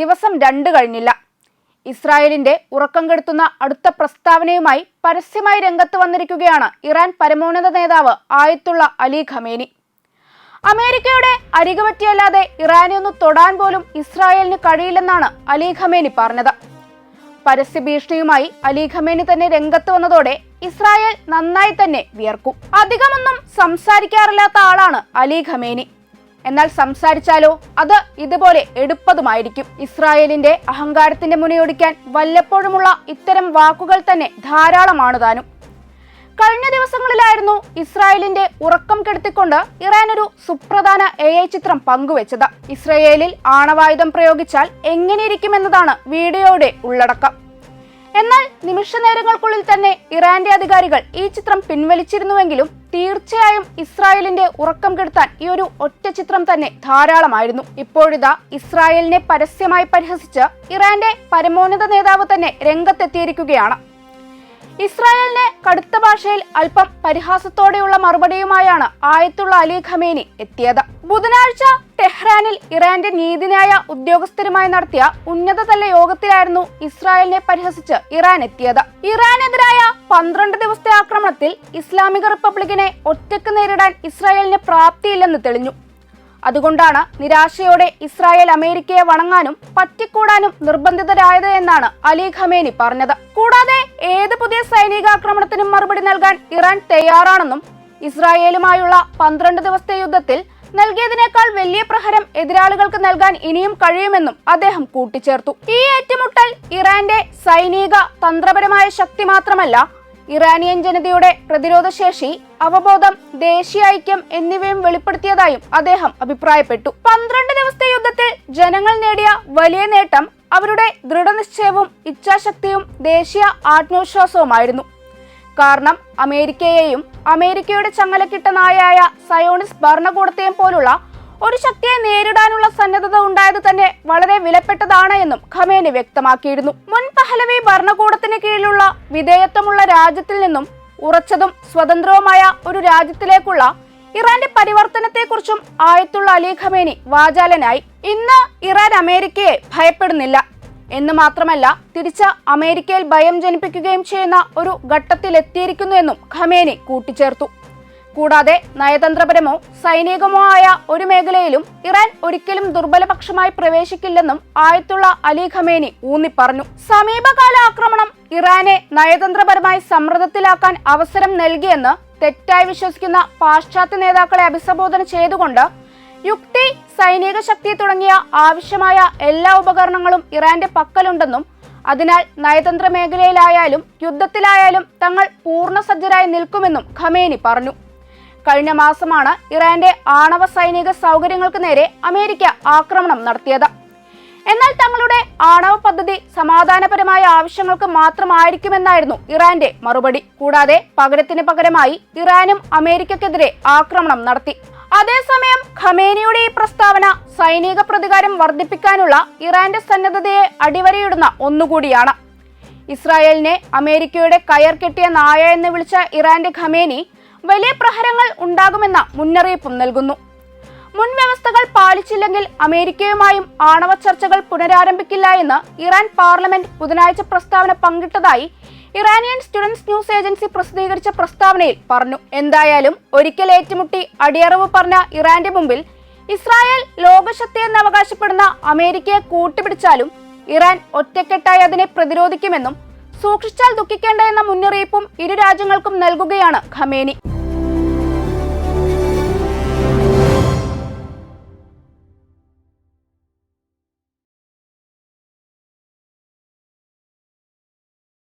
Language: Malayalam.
ദിവസം രണ്ട് കഴിഞ്ഞില്ല. ഇസ്രായേലിന്റെ ഉറക്കം കെടുത്തുന്ന അടുത്ത പ്രസ്താവനയുമായി പരസ്യമായി രംഗത്ത് വന്നിരിക്കുകയാണ് ഇറാൻ പരമോന്നത നേതാവ് ആയത്തുള്ള അലി ഖമേനി. അമേരിക്കയുടെ അരികുപറ്റിയല്ലാതെ ഇറാനെ ഒന്ന് തൊടാൻ പോലും ഇസ്രായേലിന് കഴിയില്ലെന്നാണ് അലി ഖമേനി പറഞ്ഞത്. പരസ്യ ഭീഷണിയുമായി അലി ഖമേനി തന്നെ രംഗത്ത് വന്നതോടെ ഇസ്രായേൽ നന്നായി തന്നെ വിയർക്കും. അധികമൊന്നും സംസാരിക്കാറില്ലാത്ത ആളാണ് അലി ഖമേനി. എന്നാൽ സംസാരിച്ചാലോ? അത് ഇതുപോലെ എടുപ്പതുമായിരിക്കും. ഇസ്രായേലിന്റെ അഹങ്കാരത്തിന്റെ മുനയൊടിക്കാൻ വല്ലപ്പോഴുമുള്ള ഇത്തരം വാക്കുകൾ തന്നെ ധാരാളമാണ് താനും. കഴിഞ്ഞ ദിവസങ്ങളിലായിരുന്നു ഇസ്രായേലിന്റെ ഉറക്കം കെടുത്തിക്കൊണ്ട് ഇറാൻ ഒരു സുപ്രധാന എ ഐ ചിത്രം പങ്കുവച്ചത്. ഇസ്രായേലിൽ ആണവായുധം പ്രയോഗിച്ചാൽ എങ്ങനെയിരിക്കുമെന്നതാണ് വീഡിയോയുടെ ഉള്ളടക്കം. എന്നാൽ നിമിഷ നേരങ്ങൾക്കുള്ളിൽ തന്നെ ഇറാന്റെ അധികാരികൾ ഈ ചിത്രം പിൻവലിച്ചിരുന്നുവെങ്കിലും തീർച്ചയായും ഇസ്രായേലിന്റെ ഉറക്കം കെടുത്താൻ ഈ ഒരു ഒറ്റ ചിത്രം തന്നെ ധാരാളമായിരുന്നു. ഇപ്പോഴിതാ ഇസ്രായേലിനെ പരസ്യമായി പരിഹസിച്ച് ഇറാന്റെ പരമോന്നത നേതാവ് തന്നെ രംഗത്തെത്തിയിരിക്കുകയാണ്. ഇസ്രായേലിനെ കടുത്ത ഭാഷയിൽ അല്പം പരിഹാസത്തോടെയുള്ള മറുപടിയുമായാണ് ആയത്തുള്ള അലി ഖമേനി എത്തിയത്. ബുധനാഴ്ച ടെഹ്റാനിൽ ഇറാന്റെ നീതിന്യായ ഉദ്യോഗസ്ഥരുമായി നടത്തിയ ഉന്നതതല യോഗത്തിലായിരുന്നു ഇസ്രായേലിനെ പരിഹസിച്ച് ഇറാൻ എത്തിയത്. ഇറാനെതിരായ പന്ത്രണ്ട് ദിവസത്തെ ആക്രമണത്തിൽ ഇസ്ലാമിക റിപ്പബ്ലിക്കിനെ ഒറ്റയ്ക്ക് നേരിടാൻ ഇസ്രായേലിന് പ്രാപ്തിയില്ലെന്ന് തെളിഞ്ഞു. അതുകൊണ്ടാണ് നിരാശയോടെ ഇസ്രായേൽ അമേരിക്കയെ വണങ്ങാനും പറ്റിക്കൂടാനും നിർബന്ധിതരായത് എന്നാണ് അലി ഖമേനി പറഞ്ഞത്. കൂടാതെ ഏത് പുതിയ സൈനികാക്രമണത്തിനും മറുപടി നൽകാൻ ഇറാൻ തയ്യാറാണെന്നും ഇസ്രായേലുമായുള്ള പന്ത്രണ്ട് ദിവസത്തെ യുദ്ധത്തിൽ നൽകിയതിനേക്കാൾ വലിയ പ്രഹരം എതിരാളികൾക്ക് നൽകാൻ ഇനിയും കഴിയുമെന്നും അദ്ദേഹം കൂട്ടിച്ചേർത്തു. ഈ ഏറ്റുമുട്ടൽ ഇറാന്റെ സൈനിക തന്ത്രപരമായ ശക്തി മാത്രമല്ല ഇറാനിയൻ ജനതയുടെ പ്രതിരോധശേഷി അവബോധം ദേശീയ ഐക്യം എന്നിവയും വെളിപ്പെടുത്തിയതായും അദ്ദേഹം അഭിപ്രായപ്പെട്ടു. പന്ത്രണ്ട് ദിവസത്തെ യുദ്ധത്തിൽ ജനങ്ങൾ നേടിയ വലിയ നേട്ടം അവരുടെ ദൃഢനിശ്ചയവും ഇച്ഛാശക്തിയും ദേശീയ ആത്മവിശ്വാസവുമായിരുന്നു. കാരണം അമേരിക്കയെയും അമേരിക്കയുടെ ചങ്ങലക്കിട്ട നായായ സയോണിസ് ഭരണകൂടത്തെയും പോലുള്ള ഒരു ശക്തിയെ നേരിടാനുള്ള സന്നദ്ധത ഉണ്ടായത് തന്നെ വളരെ വിലപ്പെട്ടതാണ് എന്നും ഖമേനി വ്യക്തമാക്കിയിരുന്നു. മുൻ പഹലവി ഭരണകൂടത്തിന് കീഴിലുള്ള വിധേയത്വമുള്ള രാജ്യത്തിൽ നിന്നും ഉറച്ചതും സ്വതന്ത്രവുമായ ഒരു രാജ്യത്തിലേക്കുള്ള ഇറാന്റെ പരിവർത്തനത്തെക്കുറിച്ചും ആയത്തുള്ള അലി ഖമേനി വാചാലനായി. ഇന്ന് ഇറാൻ അമേരിക്കയെ ഭയപ്പെടുന്നില്ല. എന്ന് മാത്രമല്ല തിരിച്ച് അമേരിക്കയിൽ ഭയം ജനിപ്പിക്കുകയും ചെയ്യുന്ന ഒരു ഘട്ടത്തിലെത്തിയിരിക്കുന്നു എന്നും ഖമേനി കൂട്ടിച്ചേർത്തു. കൂടാതെ നയതന്ത്രപരമോ സൈനികമോ ആയ ഒരു മേഖലയിലും ഇറാൻ ഒരിക്കലും ദുർബലപക്ഷമായി പ്രവേശിക്കില്ലെന്നും ആയത്തുള്ള അലി ഖമേനി ഊന്നിപ്പറഞ്ഞു. സമീപകാല ആക്രമണം ഇറാനെ നയതന്ത്രപരമായി സമ്മർദ്ദത്തിലാക്കാൻ അവസരം നൽകിയെന്ന് തെറ്റായി വിശ്വസിക്കുന്ന പാശ്ചാത്യ നേതാക്കളെ അഭിസംബോധന ചെയ്തുകൊണ്ട് യുക്തി സൈനിക ശക്തി തുടങ്ങിയ ആവശ്യമായ എല്ലാ ഉപകരണങ്ങളും ഇറാന്റെ പക്കലുണ്ടെന്നും അതിനാൽ നയതന്ത്ര മേഖലയിലായാലും യുദ്ധത്തിലായാലും തങ്ങൾ പൂർണ സജ്ജരായി നിൽക്കുമെന്നും ഖമേനി പറഞ്ഞു. കഴിഞ്ഞ മാസമാണ് ഇറാന്റെ ആണവ സൈനിക സൗകര്യങ്ങൾക്ക് നേരെ അമേരിക്ക ആക്രമണം നടത്തിയത്. എന്നാൽ തങ്ങളുടെ ആണവ പദ്ധതി സമാധാനപരമായ ആവശ്യങ്ങൾക്ക് മാത്രമായിരിക്കുമെന്നായിരുന്നു ഇറാന്റെ മറുപടി. കൂടാതെ പകരത്തിന് പകരമായി ഇറാനും അമേരിക്കക്കെതിരെ ആക്രമണം നടത്തി. അതേസമയം ഖമേനിയുടെ ഈ പ്രസ്താവന സൈനിക പ്രതികാരം വർദ്ധിപ്പിക്കാനുള്ള ഇറാന്റെ സന്നദ്ധതയെ അടിവരയിടുന്ന ഒന്നുകൂടിയാണ്. ഇസ്രായേലിനെ അമേരിക്കയുടെ കയർ കെട്ടിയ നായ എന്ന് വിളിച്ച ഇറാന്റെ ഖമേനി വലിയ പ്രഹരങ്ങൾ ഉണ്ടാകുമെന്ന മുന്നറിയിപ്പും നൽകുന്നു. മുൻവ്യവസ്ഥകൾ പാലിച്ചില്ലെങ്കിൽ അമേരിക്കയുമായും ആണവ ചർച്ചകൾ പുനരാരംഭിക്കില്ല എന്ന് ഇറാൻ പാർലമെന്റ് ബുധനാഴ്ച പ്രസ്താവന പങ്കിട്ടതായി ഇറാനിയൻ സ്റ്റുഡൻസ് ന്യൂസ് ഏജൻസി പ്രസിദ്ധീകരിച്ച പ്രസ്താവനയിൽ പറഞ്ഞു. എന്തായാലും ഒരിക്കൽ ഏറ്റുമുട്ടി അടിയറവ് പറഞ്ഞ ഇറാന്റെ മുമ്പിൽ ഇസ്രായേൽ ലോകശക്തി എന്ന് അവകാശപ്പെടുന്ന അമേരിക്കയെ കൂട്ടുപിടിച്ചാലും ഇറാൻ ഒറ്റക്കെട്ടായി അതിനെ പ്രതിരോധിക്കുമെന്നും സൂക്ഷിച്ചാൽ ദുഃഖിക്കേണ്ട എന്ന മുന്നറിയിപ്പും ഇരു രാജ്യങ്ങൾക്കും നൽകുകയാണ് ഖമേനി.